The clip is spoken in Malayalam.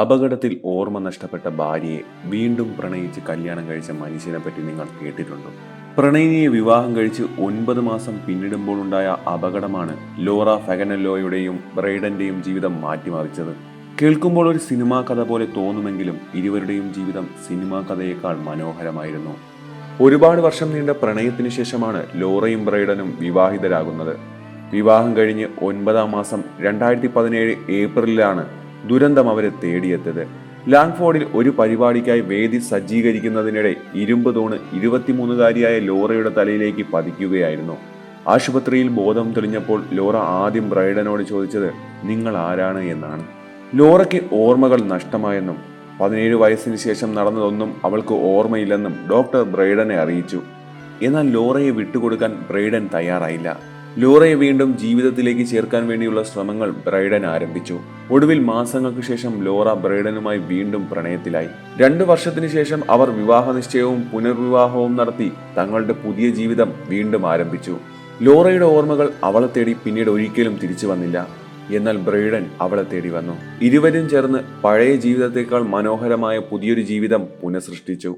അപകടത്തിൽ ഓർമ്മ നഷ്ടപ്പെട്ട ഭാര്യയെ വീണ്ടും പ്രണയിച്ച് കല്യാണം കഴിച്ച മനുഷ്യനെ പറ്റി നിങ്ങൾ കേട്ടിട്ടുണ്ടോ? പ്രണയിനിയെ വിവാഹം കഴിച്ച് ഒൻപത് മാസം പിന്നിടുമ്പോഴുണ്ടായ അപകടമാണ് ലോറ ഫെഗനല്ലോയുടെയും ബ്രൈഡന്റെയും ജീവിതം മാറ്റിമറിച്ചത്. കേൾക്കുമ്പോൾ ഒരു സിനിമാ കഥ പോലെ തോന്നുമെങ്കിലും ഇരുവരുടെയും ജീവിതം സിനിമാ കഥയേക്കാൾ മനോഹരമായിരുന്നു. ഒരുപാട് വർഷം നീണ്ട പ്രണയത്തിന് ശേഷമാണ് ലോറയും ബ്രൈഡനും വിവാഹിതരാകുന്നത്. വിവാഹം കഴിഞ്ഞ് ഒൻപതാം മാസം രണ്ടായിരത്തി പതിനേഴ് ഏപ്രിലിലാണ് ദുരന്തം അവരെ തേടിയെത്തത്. ലാങ്ഫോർഡിൽ ഒരു പരിപാടിക്കായി വേദി സജ്ജീകരിക്കുന്നതിനിടെ ഇരുമ്പ് തൂണ് ഇരുപത്തിമൂന്നുകാരിയായ ലോറയുടെ തലയിലേക്ക് പതിക്കുകയായിരുന്നു. ആശുപത്രിയിൽ ബോധം തെളിഞ്ഞപ്പോൾ ലോറ ആദ്യം ബ്രൈഡനോട് ചോദിച്ചത് നിങ്ങൾ ആരാണ് എന്നാണ്. ലോറയ്ക്ക് ഓർമ്മകൾ നഷ്ടമായെന്നും പതിനേഴ് വയസ്സിന് ശേഷം നടന്നതൊന്നും അവൾക്ക് ഓർമ്മയില്ലെന്നും ഡോക്ടർ ബ്രൈഡനെ അറിയിച്ചു. എന്നാൽ ലോറയെ വിട്ടുകൊടുക്കാൻ ബ്രൈഡൻ തയ്യാറായില്ല. ലോറയെ വീണ്ടും ജീവിതത്തിലേക്ക് ചേർക്കാൻ വേണ്ടിയുള്ള ശ്രമങ്ങൾ ബ്രൈഡൻ ആരംഭിച്ചു. ഒടുവിൽ മാസങ്ങൾക്ക് ശേഷം ലോറ ബ്രൈഡനുമായി വീണ്ടും പ്രണയത്തിലായി. രണ്ടു വർഷത്തിന് ശേഷം അവർ വിവാഹ നിശ്ചയവും പുനർവിവാഹവും നടത്തി തങ്ങളുടെ പുതിയ ജീവിതം വീണ്ടും ആരംഭിച്ചു. ലോറയുടെ ഓർമ്മകൾ അവളെ തേടി പിന്നീട് ഒരിക്കലും തിരിച്ചു വന്നില്ല. എന്നാൽ ബ്രൈഡൻ അവളെ തേടി വന്നു. ഇരുവരും ചേർന്ന് പഴയ ജീവിതത്തേക്കാൾ മനോഹരമായ പുതിയൊരു ജീവിതം പുനഃസൃഷ്ടിച്ചു.